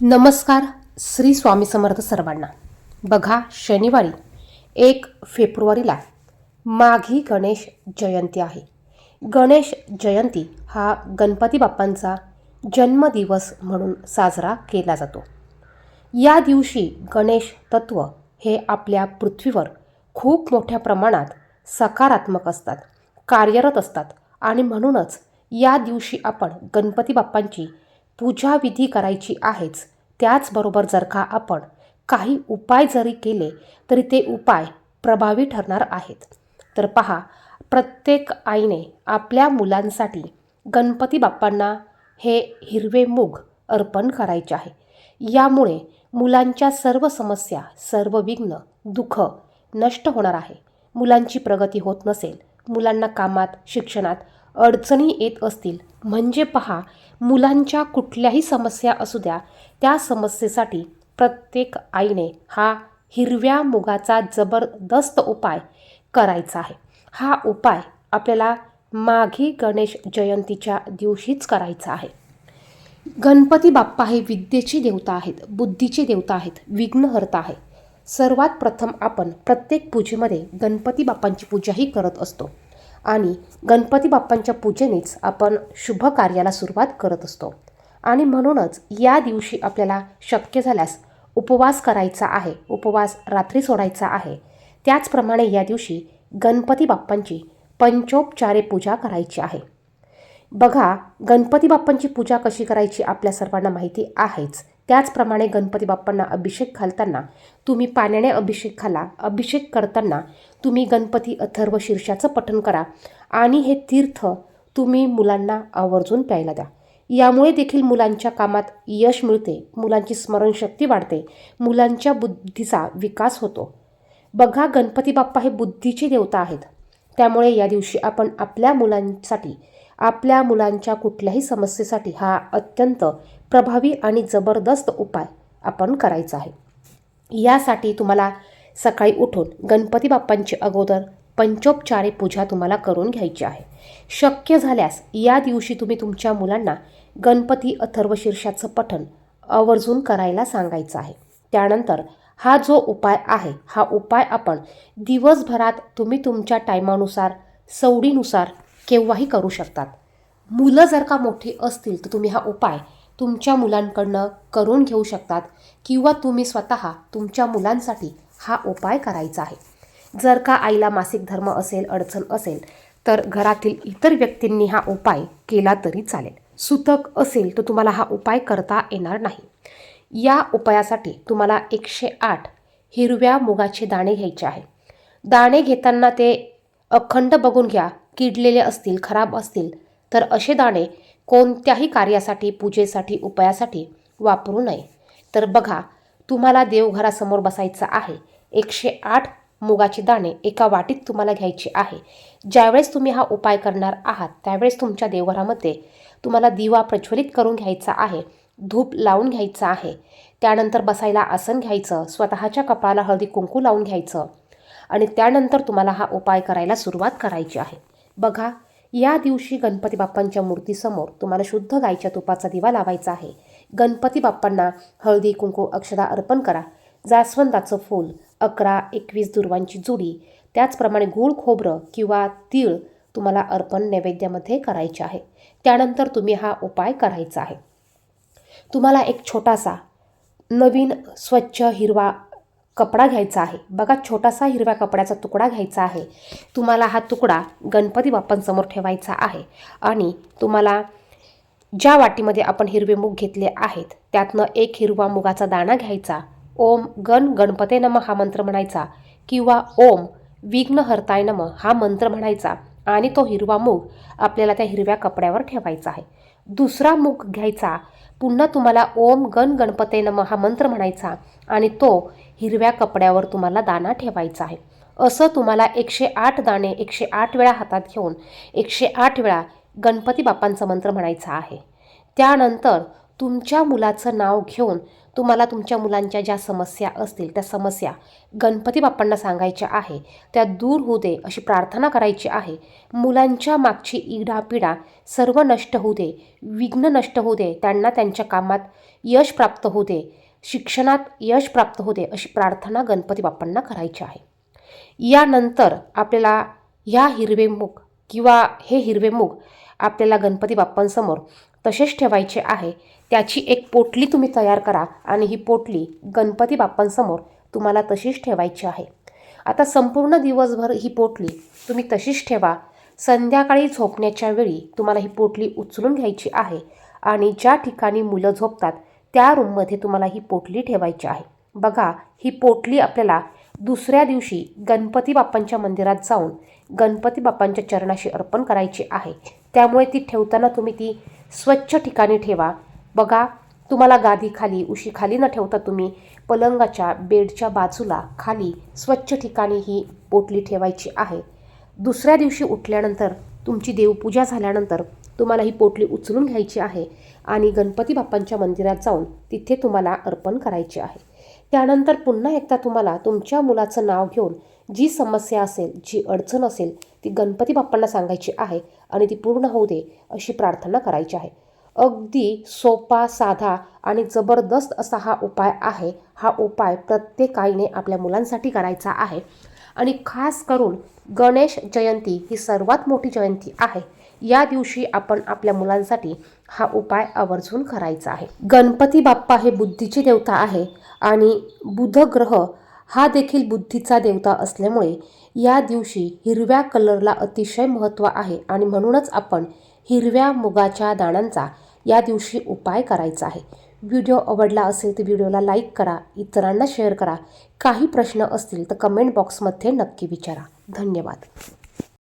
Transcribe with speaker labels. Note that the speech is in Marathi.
Speaker 1: नमस्कार श्री स्वामी समर्थ सर्वांना. बघा शनिवारी एक फेब्रुवारीला माघी गणेश जयंती आहे. गणेश जयंती हा गणपती बाप्पांचा जन्मदिवस म्हणून साजरा केला जातो. या दिवशी गणेश तत्व हे आपल्या पृथ्वीवर खूप मोठ्या प्रमाणात सकारात्मक असतात कार्यरत असतात आणि म्हणूनच या दिवशी आपण गणपती बाप्पांची पूजाविधी करायची आहेच. त्याचबरोबर जर का आपण काही उपाय जरी केले तरी ते उपाय प्रभावी ठरणार आहेत. तर पहा प्रत्येक आईने आपल्या मुलांसाठी गणपती बाप्पांना हे हिरवे मूग अर्पण करायचे आहे. यामुळे मुलांच्या सर्व समस्या सर्व विघ्न दुःख नष्ट होणार आहे. मुलांची प्रगती होत नसेल मुलांना कामात शिक्षणात अडचणी येत असतील. म्हणजे पहा मुलांच्या कुठल्याही समस्या असू द्या त्या समस्येसाठी प्रत्येक आईने हा हिरव्या मुगाचा जबरदस्त उपाय करायचा आहे. हा उपाय आपल्याला माघी गणेश जयंतीच्या दिवशीच करायचा आहे. गणपती बाप्पा हे विद्येची देवता आहेत बुद्धीची देवता आहेत विघ्नहर्ता आहे सर्वात प्रथम आपण प्रत्येक पूजेमध्ये गणपती बाप्पांची पूजाही करत असतो. आणि गणपती बाप्पांच्या पूजेनेच आपण शुभ कार्याला सुरुवात करत असतो. आणि म्हणूनच या दिवशी आपल्याला शक्य झाल्यास उपवास करायचा आहे उपवास रात्री सोडायचा आहे. त्याचप्रमाणे या दिवशी गणपती बाप्पांची पंचोपचारे पूजा करायची आहे. बघा गणपती बाप्पांची पूजा कशी करायची आपल्या सर्वांना माहिती आहेच. त्याचप्रमाणे गणपती बाप्पांना अभिषेक घालताना तुम्ही पाण्याने अभिषेक घाला अभिषेक करताना तुम्ही गणपती अथर्व शीर्षाचं पठण करा आणि हे तीर्थ तुम्ही मुलांना आवर्जून प्यायला द्या. यामुळे देखील मुलांच्या कामात यश मिळते मुलांची स्मरणशक्ती वाढते मुलांच्या बुद्धीचा विकास होतो. बघा गणपती बाप्पा हे बुद्धीचे देवता आहेत. त्यामुळे या दिवशी आपण आपल्या मुलांसाठी आपल्या मुलांच्या कुठल्याही समस्येसाठी हा अत्यंत प्रभावी आणि जबरदस्त उपाय आपण करायचा आहे. यासाठी तुम्हाला सकाळी उठून गणपती बाप्पांची अगोदर पंचोपचारे पूजा तुम्हाला करून घ्यायची आहे. शक्य झाल्यास या दिवशी तुम्ही तुमच्या मुलांना गणपती अथर्व शीर्षाचं पठण आवर्जून करायला सांगायचं आहे. त्यानंतर हा जो उपाय आहे हा उपाय आपण दिवसभरात तुम्ही तुमच्या टायमानुसार सवडीनुसार केव्हाही करू शकतात. मुलं जर का मोठी असतील तर तुम्ही हा उपाय तुमच्या मुलांकडनं करून घेऊ शकतात किंवा तुम्ही स्वतः तुमच्या मुलांसाठी हा उपाय करायचा आहे. जर का आईला मासिक धर्म असेल अडचण असेल तर घरातील इतर व्यक्तींनी हा उपाय केला तरी चालेल. सुतक असेल तर तुम्हाला हा उपाय करता येणार नाही. या उपायासाठी तुम्हाला एकशे आठ हिरव्या मुगाचे दाणे घ्यायचे आहे. दाणे घेताना ते अखंड बघून घ्या. किडलेले असतील खराब असतील तर असे दाणे कोणत्याही कार्यासाठी पूजेसाठी उपायासाठी वापरू नये. तर बघा तुम्हाला देवघरासमोर बसायचं आहे. एकशे आठ मुगाचे दाणे एका वाटीत तुम्हाला घ्यायचे आहे. ज्यावेळेस तुम्ही हा उपाय करणार आहात त्यावेळेस तुमच्या देवघरामध्ये तुम्हाला दिवा प्रज्वलित करून घ्यायचा आहे धूप लावून घ्यायचं आहे. त्यानंतर बसायला आसन घ्यायचं स्वतःच्या कपाळाला हळदी कुंकू लावून घ्यायचं आणि त्यानंतर तुम्हाला हा उपाय करायला सुरुवात करायची आहे. बघा या दिवशी गणपती बाप्पांच्या मूर्तीसमोर तुम्हाला शुद्ध गाईच्या तुपाचा दिवा लावायचा आहे. गणपती बाप्पांना हळदी कुंकू अक्षदा अर्पण करा. जास्वंदाचं फूल अकरा एकवीस दुर्वांची जुडी त्याचप्रमाणे गूळ खोबरं किंवा तीळ तुम्हाला अर्पण नैवेद्यामध्ये करायचे आहे. त्यानंतर तुम्ही हा उपाय करायचा आहे. तुम्हाला एक छोटासा नवीन स्वच्छ हिरवा कपडा घ्यायचा आहे. बघा छोटासा हिरव्या कपड्याचा तुकडा घ्यायचा आहे. तुम्हाला हा तुकडा गणपती बाप्पांसमोर ठेवायचा आहे. आणि तुम्हाला ज्या वाटीमध्ये आपण हिरवे मूग घेतले आहेत त्यातनं एक हिरवा मुगाचा दाणा घ्यायचा. ओम गण गणपते नम हा मंत्र म्हणायचा. किंवा ओम विघ्न हरताय नम हा मंत्र म्हणायचा. आणि तो हिरवा मूग आपल्याला त्या हिरव्या कपड्यावर ठेवायचा आहे. दुसरा मूग घ्यायचा. पुन्हा तुम्हाला ओम गण गणपते नम हा मंत्र म्हणायचा आणि तो हिरव्या कपड्यावर तुम्हाला दाना ठेवायचा आहे. असं तुम्हाला एकशे आठ दाणे एकशे आठ वेळा हातात घेऊन एकशे आठ वेळा गणपती बाप्पांचा मंत्र म्हणायचा आहे. त्यानंतर तुमच्या मुलाचं नाव घेऊन तुम्हाला तुमच्या मुलांच्या ज्या समस्या असतील त्या समस्या गणपती बाप्पांना सांगायच्या आहे त्या दूर होऊ दे अशी प्रार्थना करायची आहे. मुलांच्या मागची इडापिडा सर्व नष्ट होऊ दे विघ्न नष्ट होऊ दे त्यांना त्यांच्या कामात यश प्राप्त होऊ दे शिक्षणात यश प्राप्त होऊ दे अशी प्रार्थना गणपती बाप्पांना करायची आहे. यानंतर आपल्याला ह्या हिरवे मूग किंवा हे हिरवे मूग आपल्याला गणपती बाप्पांसमोर तसेच ठेवायचे आहे. त्याची एक पोटली तुम्ही तयार करा आणि ही पोटली गणपती बाप्पांसमोर तुम्हाला तशीच ठेवायची आहे. आता संपूर्ण दिवसभर ही पोटली तुम्ही तशीच ठेवा. संध्याकाळी झोपण्याच्या वेळी तुम्हाला ही पोटली उचलून घ्यायची आहे आणि ज्या ठिकाणी मुलं झोपतात त्या रूममध्ये तुम्हाला ही पोटली ठेवायची आहे. बघा ही पोटली आपल्याला दुसऱ्या दिवशी गणपती बाप्पांच्या मंदिरात जाऊन गणपती बाप्पांच्या चरणाशी अर्पण करायची आहे. त्यामुळे ती ठेवताना तुम्ही ती स्वच्छ ठिकाणी ठेवा. बघा तुम्हाला गादी खाली उशी खाली न ठेवता तुम्ही पलंगाच्या बेडच्या बाजूला खाली स्वच्छ ठिकाणी ही पोटली ठेवायची आहे. दुसऱ्या दिवशी उठल्यानंतर तुमची देवपूजा झाल्यानंतर तुम्हाला ही पोटली उचलून घ्यायची आहे आणि गणपती बाप्पांच्या मंदिरात जाऊन तिथे तुम्हाला अर्पण करायचे आहे. त्यानंतर पुन्हा एकदा तुम्हाला तुमच्या मुलाचं नाव घेऊन जी समस्या असेल जी अडचण असेल ती गणपती बाप्पांना सांगायची आहे आणि ती पूर्ण होऊ दे अशी प्रार्थना करायची आहे. अगदी सोपा साधा आणि जबरदस्त असा हा उपाय आहे. हा उपाय प्रत्येकाईने आपल्या मुलांसाठी करायचा आहे. आणि खास करून गणेश जयंती ही सर्वात मोठी जयंती आहे. या दिवशी आपण आपल्या मुलांसाठी हा उपाय आवर्जून करायचा आहे. गणपती बाप्पा हे बुद्धीची देवता आहे आणि बुध ग्रह हा देखील बुद्धीचा देवता असल्यामुळे या दिवशी हिरव्या कलरला अतिशय महत्त्व आहे आणि म्हणूनच आपण हिरव्या मुगाच्या दाणांचा या दिवशी उपाय करायचा आहे. व्हिडिओ आवडला असेल तर व्हिडिओला लाईक करा इतरांना शेअर करा. काही प्रश्न असतील तर कमेंट बॉक्समध्ये नक्की विचारा. धन्यवाद.